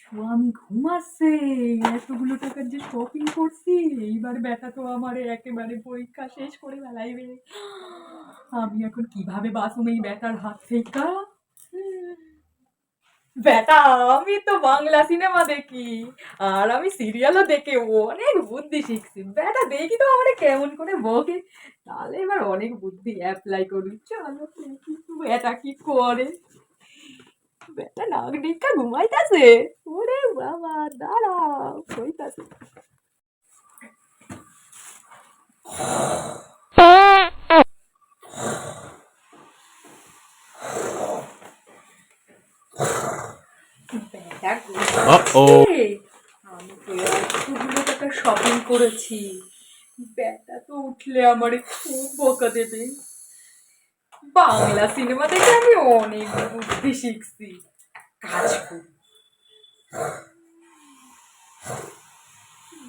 স্বামী ঘুমাচ্ছে, এতগুলো টাকার যে শপিং করছি, এইবার বেটা তো আমার একেবারে পরীক্ষা শেষ করে বেলাইবে আমি এখন কীভাবে বাঁচুম এই বেটার হাত থেকে? বেটা আমি তো বাংলা সিনেমা দেখি, আর আমি সিরিয়ালও দেখে অনেক বুদ্ধি শিখছি। বেটা দেখি তো আমার কেমন করে বকে। তাহলে এবার অনেক বুদ্ধি অ্যাপ্লাই করি চলো বেটা কি করে? বেটা ঘুমাইতাছে ওরে বাবা আমি তো এতগুলো টাকা শপিং করেছি। ব্যাটা তো উঠলে আমার খুব বকা দেবে। বাংলা সিনেমা দেখে আমি অনেক বুদ্ধি শিখছি কাজ করি।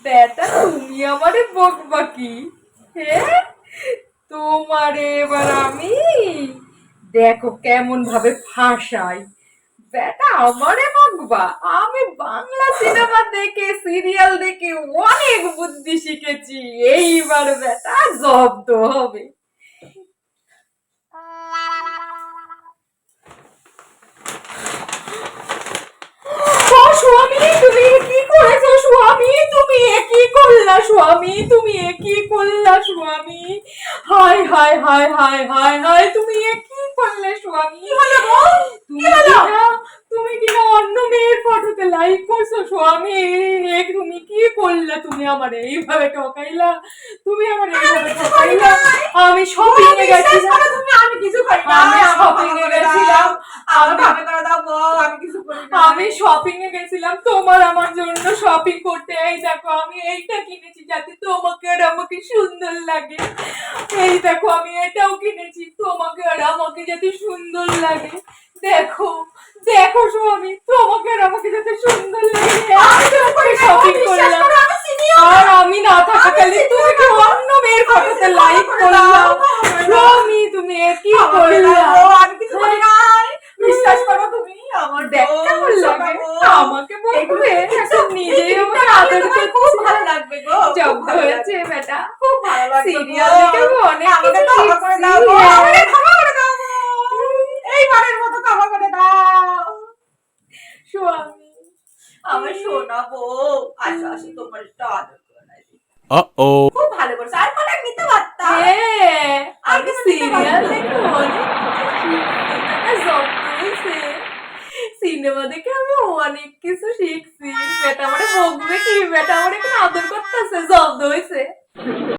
বেটা, তুমি আমারে বকবা কি? হ্যাঁ তোমারে এবার আমি? দেখো কেমন ভাবে ফাঁসাই। বেটা, আমারে বকবা? আমি বাংলা সিনেমা দেখে, সিরিয়াল দেখে অনেক বুদ্ধি শিখেছি। এইবার বেটা, জব্দ হবে। স্বামী তুমি এ কি করলা স্বামী। হায় হায় হায় হায় হায় হায় তুমি এ কি করলে স্বামী তুমি তুমি কিনা অন্য মেয়ের ফটোতে লাইক করছ স্বামী। তুমি কি করলা? তুমি আমার এইভাবে ঠকাইলা। তুমি আমার এইভাবে ঠকাইলা। আমি শপিং এ গেছিলাম। তুমি আমি কিছু করি না আমি শপিং এ গেছিলাম। আমি আমি কিছু আমি শপিং এ গেছিলাম তোমার আমার জন্য শপিং করতে। এই দেখো আমি এইটা কিনেছি যাতে তোমাকে আর আমাকে সুন্দর লাগে। এই দেখো আমি এটাও কিনেছি তোমাকে আর আমাকে যাতে সুন্দর লাগে। দেখো দেখো স্বামী তোমাকে আর আমাকে যাতে সুন্দর লাগে। আমি শপিং করলাম। আর আমি না থাকাকালীন তুমি কি অন্য মেয়ের ফটোতে লাইক করলাম স্বামী তুমি এ কি আমাকে দাও করলা বউ, আমি কিছু করি নাই বিশ্বাস করো তুমি আমার দেখ কেমন লাগে আমাকে এখন নিজেই আমাকে আদর করছে। খুব ভালো লাগবে গো জব খুব ভালো হয়েছে বেটা খুব ভালো লাগবে সিরিয়াল দেখে অনেক আমাকে কিছু ক্ষমা করে দাও আমাকে ক্ষমা করে দাও গো। এইবারের মতো ক্ষমা করে দাও। স্বামী আমার সোনা বউ আসো আসো তোমার একটু আদর খুব ভালো করেছ। আর নিতে পারতাম আর সিরিয়াল। দেখে অনেক সিনেমা দেখে আমি অনেক কিছু শিখছি। বেটা আমারে বকবে কি? বেটা আমার কোনো আদর করতেছে? জব্দ হয়েছে